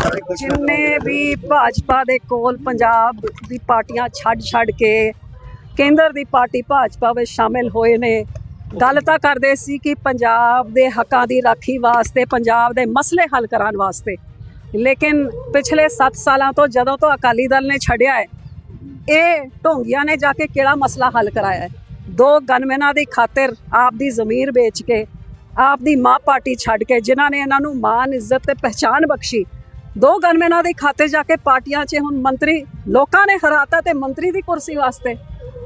ਜਿੰਨੇ ਵੀ ਭਾਜਪਾ ਦੇ ਕੋਲ ਪੰਜਾਬ ਦੀ ਪਾਰਟੀਆਂ ਛੱਡ ਛੱਡ ਕੇ ਕੇਂਦਰ ਦੀ ਪਾਰਟੀ ਭਾਜਪਾ ਵਿੱਚ ਸ਼ਾਮਿਲ ਹੋਏ ਨੇ, ਗੱਲ ਤਾਂ ਕਰਦੇ ਸੀ ਕਿ ਪੰਜਾਬ ਦੇ ਹੱਕਾਂ ਦੀ ਰਾਖੀ ਵਾਸਤੇ, ਪੰਜਾਬ ਦੇ ਮਸਲੇ ਹੱਲ ਕਰਾਉਣ ਵਾਸਤੇ। ਲੇਕਿਨ ਪਿਛਲੇ 7 ਸਾਲਾਂ ਤੋਂ ਜਦੋਂ ਤੋਂ ਅਕਾਲੀ ਦਲ ਨੇ ਛੱਡਿਆ ਹੈ, ਇਹ ਢੋਂਗੀਆਂ ਨੇ ਜਾ ਕੇ ਕਿਹੜਾ ਮਸਲਾ ਹੱਲ ਕਰਾਇਆ ਹੈ? ਦੋ ਗਨਮੈਨਾਂ ਦੀ ਖਾਤਰ ਆਪ ਦੀ ਜ਼ਮੀਰ ਵੇਚ ਕੇ, ਆਪ ਦੀ ਮਾਂ ਪਾਰਟੀ ਛੱਡ ਕੇ, ਜਿਨ੍ਹਾਂ ਨੇ ਇਹਨਾਂ ਨੂੰ ਮਾਨ ਇੱਜ਼ਤ ਤੇ ਪਹਿਚਾਨ ਬਖਸ਼ੀ ਦੋ ਗਨਮੈਨਾਂ ਦੀ ਖਾਤੇ ਜਾ ਕੇ ਪਾਰਟੀਆਂ 'ਚ ਹੁਣ ਮੰਤਰੀ ਲੋਕਾਂ ਨੇ ਹਰਾਤਾ ਤੇ ਮੰਤਰੀ ਦੀ ਕੁਰਸੀ ਵਾਸਤੇ।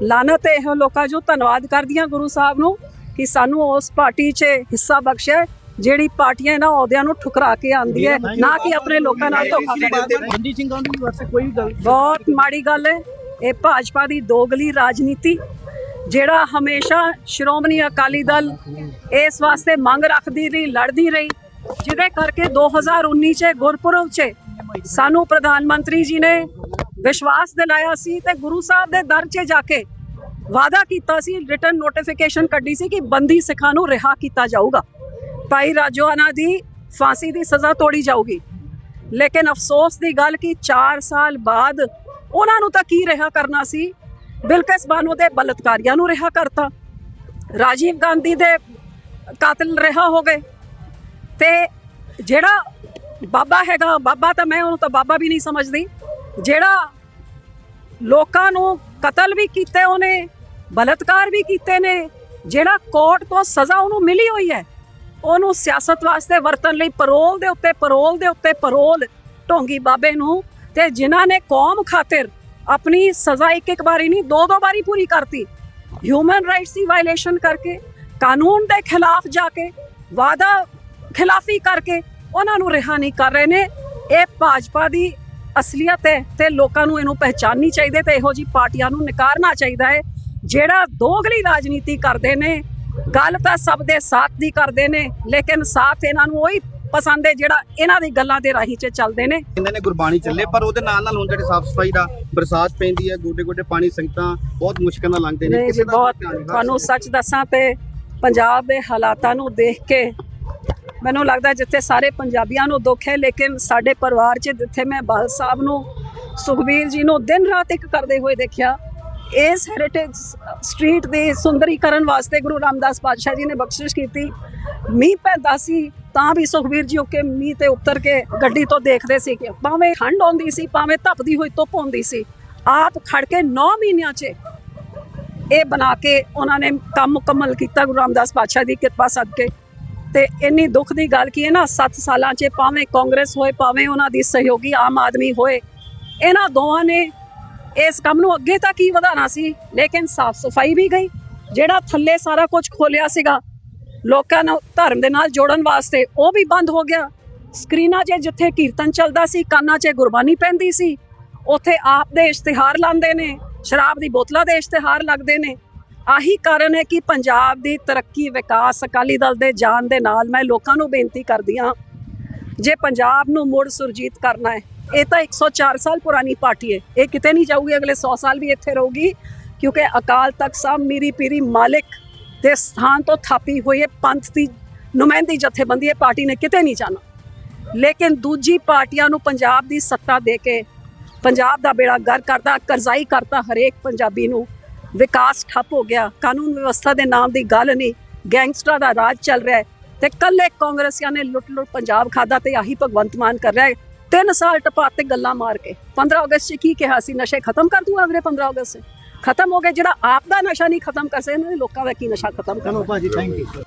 ਲਾਨਤ ਹੈ ਇਹ ਲੋਕਾਂ ਜੋ ਧੰਨਵਾਦ ਕਰਦੀਆਂ ਗੁਰੂ ਸਾਹਿਬ ਨੂੰ ਕਿ ਸਾਨੂੰ ਉਸ ਪਾਰਟੀ 'ਚ ਹਿੱਸਾ ਬਖਸ਼ਿਆ ਜਿਹੜੀ ਪਾਰਟੀਆਂ ਇਹਨਾਂ ਅਹੁਦਿਆਂ ਨੂੰ ਠੁਕਰਾ ਕੇ ਆਂਦੀ ਹੈ ਨਾ ਕਿ ਆਪਣੇ ਲੋਕਾਂ ਨਾਲ ਧੋਖਾ ਕਰਦੀ ਮਨਜੀਤ ਸਿੰਘ ਗਾਂਧੀ ਵਾਸਤੇ ਕੋਈ ਗੱਲ ਬਹੁਤ ਮਾੜੀ ਗੱਲ ਹੈ। ਇਹ ਭਾਜਪਾ ਦੀ ਦੋਗਲੀ ਰਾਜਨੀਤੀ ਜਿਹੜਾ ਹਮੇਸ਼ਾ ਸ਼੍ਰੋਮਣੀ ਅਕਾਲੀ ਦਲ ਇਸ ਵਾਸਤੇ ਮੰਗ ਰੱਖਦੀ ਰਹੀ ਲੜਦੀ ਰਹੀ ਜਿਹਦੇ ਕਰਕੇ 2019 ਚ ਗੁਰਪੁਰਬ ਚ ਸਾਨੂੰ ਪ੍ਰਧਾਨ ਮੰਤਰੀ ਜੀ ਨੇ ਵਿਸ਼ਵਾਸ ਦਿਲਾਇਆ ਸੀ ਤੇ ਗੁਰੂ ਸਾਹਿਬ ਦੇ ਦਰ 'ਚ ਜਾ ਕੇ ਵਾਅਦਾ ਕੀਤਾ ਸੀ ਰਿਟਰਨ ਨੋਟੀਫਿਕੇਸ਼ਨ ਕੱਢੀ ਸੀ ਕਿ ਬੰਦੀ ਸਿੱਖਾਂ ਨੂੰ ਰਿਹਾ ਕੀਤਾ ਜਾਊਗਾ। ਭਾਈ ਰਾਜੋਆਨਾ ਦੀ ਫਾਂਸੀ ਦੀ ਸਜ਼ਾ ਤੋੜੀ ਜਾਊਗੀ। ਲੇਕਿਨ ਅਫਸੋਸ ਦੀ ਗੱਲ ਕਿ 4 ਸਾਲ ਬਾਅਦ ਉਹਨਾਂ ਨੂੰ ਤਾਂ ਕੀ ਰਿਹਾ ਕਰਨਾ ਸੀ? ਬਿਲਕਿਸ ਬਾਨੋ ਦੇ ਬਲਤਕਾਰੀਆਂ ਨੂੰ ਰਿਹਾ ਕਰਤਾ। ਰਾਜੀਵ ਗਾਂਧੀ ਦੇ ਕਾਤਲ ਰਿਹਾ ਹੋ ਗਏ। ਤੇ ਜਿਹੜਾ ਬਾਬਾ ਹੈਗਾ, ਬਾਬਾ ਤਾਂ ਮੈਂ ਉਹਨੂੰ ਤਾਂ ਬਾਬਾ ਵੀ ਨਹੀਂ ਸਮਝਦੀ। ਜਿਹੜਾ ਲੋਕਾਂ ਨੂੰ ਕਤਲ ਵੀ ਕੀਤੇ ਉਹਨੇ, ਬਲਤਕਾਰ ਵੀ ਕੀਤੇ ਨੇ, ਜਿਹੜਾ ਕੋਰਟ ਤੋਂ ਸਜ਼ਾ ਉਹਨੂੰ ਮਿਲੀ ਹੋਈ ਹੈ, ਉਹਨੂੰ ਸਿਆਸਤ ਵਾਸਤੇ ਵਰਤਣ ਲਈ ਪਰੋਲ ਦੇ ਉੱਤੇ ਪਰੋਲ ਦੇ ਉੱਤੇ ਪਰੋਲ ਢੋਂਗੀ ਬਾਬੇ ਨੂੰ ਤੇ ਜਿਨ੍ਹਾਂ ਨੇ ਕੌਮ ਖਾਤਰ ਆਪਣੀ ਸਜ਼ਾ ਇੱਕ ਇੱਕ ਵਾਰੀ ਨਹੀਂ ਦੋ ਦੋ ਵਾਰੀ ਪੂਰੀ ਕਰਤੀ। ਹਿਊਮਨ ਰਾਈਟਸ ਦੀ ਵਾਇਲੇਸ਼ਨ ਕਰਕੇ, ਕਾਨੂੰਨ ਦੇ ਖਿਲਾਫ ਜਾ ਕੇ ਵਾਦਾ ਖਿਲਾਫੀ ਕਰਕੇ ਉਹਨਾਂ ਨੂੰ ਰਿਹਾ ਨਹੀਂ ਕਰ ਰਹੇ ਨੇ। ਇਹ ਭਾਜਪਾ ਦੀ ਅਸਲੀਅਤ ਹੈ ਤੇ ਲੋਕਾਂ ਨੂੰ ਇਹਨੂੰ ਪਹਿਚਾਨਣੀ ਚਾਹੀਦੀ ਤੇ ਇਹੋ ਜੀ ਪਾਰਟੀਆਂ ਨੂੰ ਨਕਾਰਨਾ ਚਾਹੀਦਾ ਹੈ। ਜਿਹੜਾ ਦੋਗਲੀ ਰਾਜਨੀਤੀ ਕਰਦੇ ਨੇ ਗੱਲ ਤਾਂ ਸਭ ਦੇ ਸਾਥ ਦੀ ਕਰਦੇ ਨੇ ਲੇਕਿਨ ਸਾਥ ਇਹਨਾਂ ਨੂੰ ਉਹੀ ਪਸੰਦ ਹੈ ਜਿਹੜਾ ਇਹਨਾਂ ਦੀ ਗੱਲਾਂ ਦੇ ਰਾਹੀਂ 'ਚ ਚੱਲਦੇ ਨੇ। ਕਹਿੰਦੇ ਨੇ ਗੁਰਬਾਣੀ ਚੱਲੇ ਪਰ ਉਹਦੇ ਨਾਲ ਨਾਲ ਹੁਣ ਜਿਹੜੇ ਸਾਫ਼ ਸਫ਼ਾਈ ਦਾ ਬਰਸਾਤ ਪੈਂਦੀ ਹੈ ਗੋਡੇ ਗੋਡੇ ਪਾਣੀ ਸੰਗਤਾਂ ਬਹੁਤ ਮੁਸ਼ਕਲ ਨਾਲ ਲੰਘਦੇ ਨੇ। ਕਿਸੇ ਦਾ। ਤੁਹਾਨੂੰ ਸੱਚ ਦੱਸਾਂ ਤੇ ਪੰਜਾਬ ਦੇ ਹਾਲਾਤਾਂ ਨੂੰ ਦੇਖ ਕੇ ਮੈਨੂੰ ਲੱਗਦਾ ਜਿੱਥੇ ਸਾਰੇ ਪੰਜਾਬੀਆਂ ਨੂੰ ਦੁੱਖ ਹੈ, ਲੇਕਿਨ ਸਾਡੇ ਪਰਿਵਾਰ 'ਚ ਜਿੱਥੇ ਮੈਂ ਬਾਲ ਸਾਹਿਬ ਨੂੰ, ਸੁਖਬੀਰ ਜੀ ਨੂੰ ਦਿਨ ਰਾਤ ਇੱਕ ਕਰਦੇ ਹੋਏ ਦੇਖਿਆ, ਇਸ ਹੈਰੀਟੇਜ ਸਟਰੀਟ ਦੇ ਸੁੰਦਰੀਕਰਨ ਵਾਸਤੇ ਗੁਰੂ ਰਾਮਦਾਸ ਪਾਤਸ਼ਾਹ ਜੀ ਨੇ ਬਖਸ਼ਿਸ਼ ਕੀਤੀ। ਮੀਂਹ ਪੈਂਦਾ ਸੀ, ਤਾਂ ਵੀ ਸੁਖਬੀਰ ਜੀ ਉੱਕੇ ਮੀਂਹ ਤੇ ਉੱਤਰ ਕੇ ਗੱਡੀ ਤੋਂ ਦੇਖਦੇ ਸੀ ਕਿ ਭਾਵੇਂ ਠੰਡ ਆਉਂਦੀ ਸੀ, ਭਾਵੇਂ ਧੱਪਦੀ ਹੋਈ ਧੁੱਪ ਆਉਂਦੀ ਸੀ, ਆਪ ਖੜ ਕੇ 9 ਮਹੀਨਿਆਂ 'ਚ ਇਹ ਬਣਾ ਕੇ ਉਹਨਾਂ ਨੇ ਕੰਮ ਮੁਕੰਮਲ ਕੀਤਾ ਗੁਰੂ ਰਾਮਦਾਸ ਪਾਤਸ਼ਾਹ ਦੀ ਕਿਰਪਾ ਸਦਕੇ। ਤੇ ਇੰਨੀ ਦੁੱਖ ਦੀ ਗੱਲ ਕੀ ਹੈ ਨਾ 7 ਸਾਲਾਂ 'ਚ ਭਾਵੇਂ ਕਾਂਗਰਸ ਹੋਏ, ਭਾਵੇਂ ਉਹਨਾਂ ਦੀ ਸਹਿਯੋਗੀ ਆਮ ਆਦਮੀ ਹੋਏ, ਇਹਨਾਂ ਦੋਵਾਂ ਨੇ ਇਸ ਕੰਮ ਨੂੰ ਅੱਗੇ ਤੱਕ ਹੀ ਵਧਾਉਣਾ ਸੀ, ਲੇਕਿਨ ਸਾਫ਼ ਸਫ਼ਾਈ ਵੀ ਗਈ, ਜਿਹੜਾ ਥੱਲੇ ਸਾਰਾ ਕੁਝ ਖੋਲਿਆ ਸੀਗਾ, ਲੋਕਾਂ ਨੂੰ ਧਰਮ ਦੇ ਨਾਲ ਜੋੜਨ ਵਾਸਤੇ ਉਹ ਵੀ ਬੰਦ ਹੋ ਗਿਆ। ਸਕਰੀਨਾਂ 'ਚ ਜਿੱਥੇ ਕੀਰਤਨ ਚੱਲਦਾ ਸੀ, ਕੰਨਾਂ 'ਚ ਗੁਰਬਾਣੀ ਪੈਂਦੀ ਸੀ, ਉੱਥੇ ਆਪ ਦੇ ਇਸ਼ਤਿਹਾਰ ਲਾਉਂਦੇ ਨੇ, ਸ਼ਰਾਬ ਦੀ ਬੋਤਲਾਂ ਦੇ ਇਸ਼ਤਿਹਾਰ ਲੱਗਦੇ ਨੇ ਆਹੀ ਕਾਰਨ ਹੈ ਕਿ ਪੰਜਾਬ ਦੀ ਤਰੱਕੀ, ਵਿਕਾਸ ਅਕਾਲੀ ਦਲ ਦੇ ਜਾਣ ਦੇ ਨਾਲ ਮੈਂ ਲੋਕਾਂ ਨੂੰ ਬੇਨਤੀ ਕਰਦੀ ਹਾਂ, ਜੇ ਪੰਜਾਬ ਨੂੰ ਮੁੜ ਸੁਰਜੀਤ ਕਰਨਾ ਹੈ, ਇਹ ਤਾਂ 104 ਸਾਲ ਪੁਰਾਣੀ ਪਾਰਟੀ ਹੈ, ਇਹ ਕਿਤੇ ਨਹੀਂ ਜਾਊਗੀ, ਅਗਲੇ 100 ਸਾਲ ਵੀ ਇੱਥੇ ਰਹੂਗੀ, ਕਿਉਂਕਿ ਅਕਾਲ ਤਖਤ ਸਾਹਿਬ ਮੀਰੀ ਪੀਰੀ ਮਾਲਿਕ ਦੇ ਸਥਾਨ ਤੋਂ ਥਾਪੀ ਹੋਈ ਹੈ, ਪੰਥ ਦੀ ਨੁਮਾਇੰਦੀ ਜਥੇਬੰਦੀ ਹੈ, ਪਾਰਟੀ ਨੇ ਕਿਤੇ ਨਹੀਂ ਜਾਣਾ। ਲੇਕਿਨ ਦੂਜੀ ਪਾਰਟੀਆਂ ਨੂੰ ਪੰਜਾਬ ਦੀ ਸੱਤਾ ਦੇ ਕੇ, ਪੰਜਾਬ ਦਾ ਬੇੜਾ ਗਰ ਕਰਦਾ, ਕਰਜ਼ਾਈ ਕਰਤਾ ਹਰੇਕ ਪੰਜਾਬੀ ਨੂੰ ਵਿਕਾਸ ਠੱਪ ਹੋ ਗਿਆ। ਕਾਨੂੰਨ ਵਿਵਸਥਾ ਦੇ ਨਾਮ ਦੀ ਗੱਲ ਨਹੀਂ। ਗੈਂਗਸਟਰਾਂ ਦਾ ਰਾਜ ਚੱਲ ਰਿਹਾ ਹੈ ਤੇ ਕੱਲੇ ਕਾਂਗਰਸੀਆਂ ਨੇ ਲੁੱਟ ਲੁੱਟ ਪੰਜਾਬ ਖਾਦਾ ਤੇ ਆਹੀ ਭਗਵੰਤ ਮਾਨ ਕਰ ਰਿਹਾ ਹੈ। ਤਿੰਨ ਸਾਲ ਟਪਾਤੇ ਗੱਲਾਂ ਮਾਰ ਕੇ। 15 ਅਗਸਤ 'ਚ ਕੀ ਕਿਹਾ ਸੀ? ਨਸ਼ੇ ਖਤਮ ਕਰ ਦੂੰਗਾ ਅਗਲੇ 15 ਅਗਸਤ 'ਚ। ਖਤਮ ਹੋ ਗਏ ਜਿਹੜਾ ਆਪ ਦਾ ਨਸ਼ਾ ਨਹੀਂ ਖਤਮ ਕਰ ਸਕੇ ਇਹਨਾਂ ਨੇ ਲੋਕਾਂ ਦਾ ਕੀ ਨਸ਼ਾ ਖਤਮ ਕਰਨਾ? ਚਲੋ ਭਾਜੀ ਥੈਂਕ ਯੂ